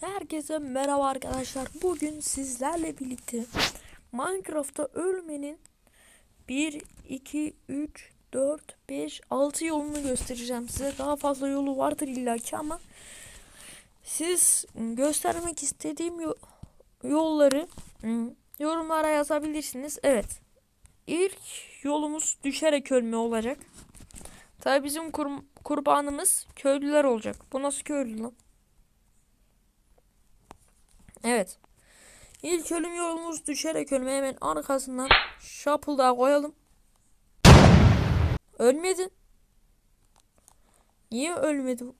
Herkese merhaba arkadaşlar. Bugün sizlerle birlikte Minecraft'ta ölmenin 1, 2, 3, 4, 5, 6 yolunu göstereceğim size. Daha fazla yolu vardır illaki ama siz göstermek istediğim yo- yolları ım, yorumlara yazabilirsiniz. Evet. İlk yolumuz düşerek ölme olacak. Tabi bizim kur- kurbanımız köylüler olacak. Bu nasıl köylü lan? Evet. İlk ölüm yolumuz düşerek ölme hemen arkasından şapıl daha koyalım. Ölmedin. Niye ölmedi bu?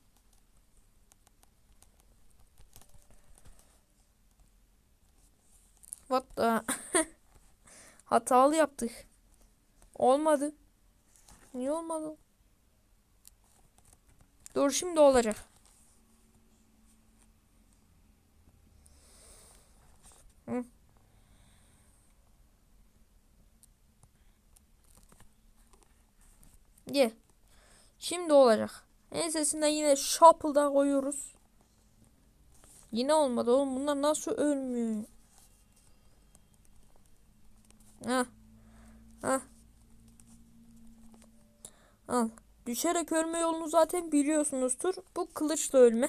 What the? Hatalı yaptık. Olmadı. Niye olmadı? Dur şimdi olacak. Hı. Ye. Şimdi olacak. Ensesinden yine shuffle'da koyuyoruz. Yine olmadı oğlum. Bunlar nasıl ölmüyor? Ha. Ha. Al. Düşerek ölme yolunu zaten biliyorsunuzdur. Bu kılıçla ölme.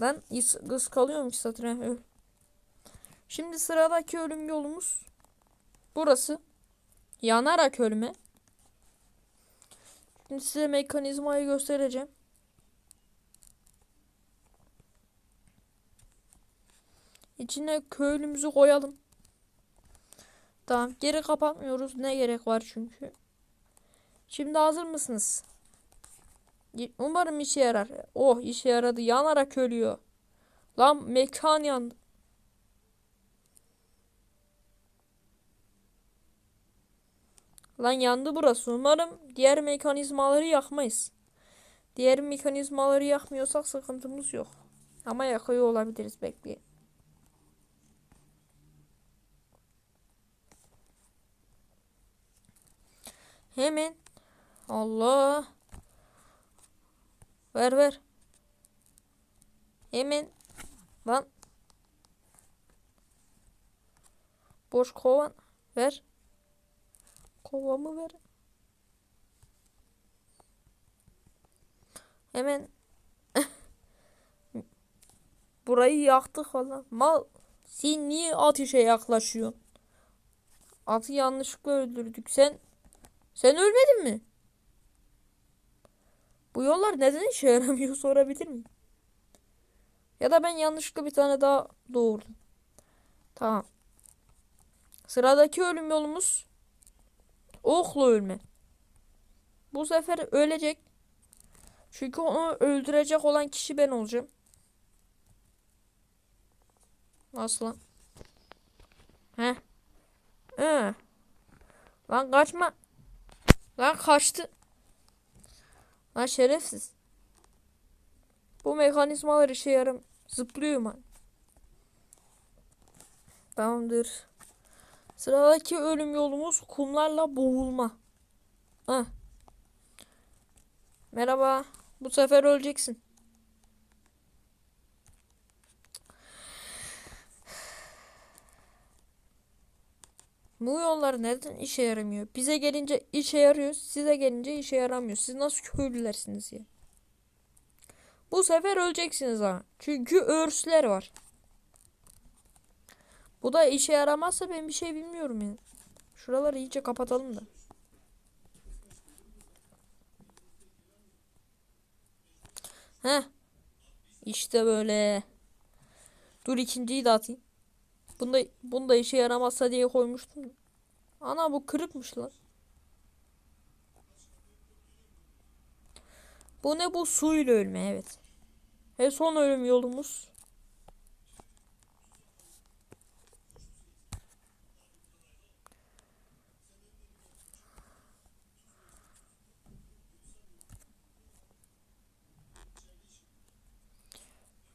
Ben kız kalıyorum ki satır. Öl. Şimdi sıradaki ölüm yolumuz burası. Yanarak ölme. Şimdi size mekanizmayı göstereceğim. İçine köylümüzü koyalım. Tamam geri kapatmıyoruz. Ne gerek var çünkü. Şimdi hazır mısınız? Umarım işe yarar. Oh işe yaradı. Yanarak ölüyor. Lan mekan yandı. Lan yandı burası. Umarım diğer mekanizmaları yakmayız. Diğer mekanizmaları yakmıyorsak sıkıntımız yok. Ama yakıyor olabiliriz bekleyin. Hemen. Allah. Ver ver. Hemen. Lan. Boş kovan. Ver. Kovamı ver. Hemen. Burayı yaktık falan. Mal. Sen niye ateşe yaklaşıyorsun? Atı yanlışlıkla öldürdük. Sen sen ölmedin mi? Bu yollar neden işe yaramıyor sorabilir miyim? Ya da ben yanlışlıkla bir tane daha doğurdum. Tamam. Sıradaki ölüm yolumuz okla ölme. Bu sefer ölecek. Çünkü onu öldürecek olan kişi ben olacağım. Nasıl lan? Heh. Lan kaçma. Lan kaçtı. Lan şerefsiz. Bu mekanizmalar işe yaram. Zıplıyor man. Tamamdır. Sıradaki ölüm yolumuz kumlarla boğulma. Heh. Merhaba. Bu sefer öleceksin. Bu yollar neden işe yaramıyor? Bize gelince işe yarıyor, size gelince işe yaramıyor. Siz nasıl köylülersiniz ya? Bu sefer öleceksiniz ha. Çünkü örsler var. Bu da işe yaramazsa ben bir şey bilmiyorum ya. Şuraları iyice kapatalım da. Heh. İşte böyle. Dur ikinciyi de atayım. Bunda, bunda işe yaramazsa diye koymuştum. Ana bu kırıkmış lan. Bu ne bu suyla ölme evet. Ve son ölüm yolumuz.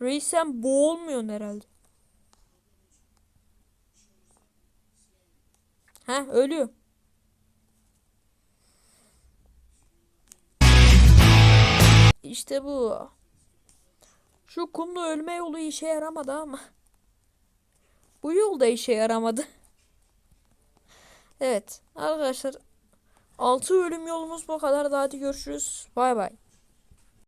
Reis sen boğulmuyorsun herhalde. Ha ölüyor. İşte bu. Şu kumda ölme yolu işe yaramadı ama. Bu yol da işe yaramadı. Evet arkadaşlar 6 ölüm yolumuz bu kadar. Hadi görüşürüz. Bay bay.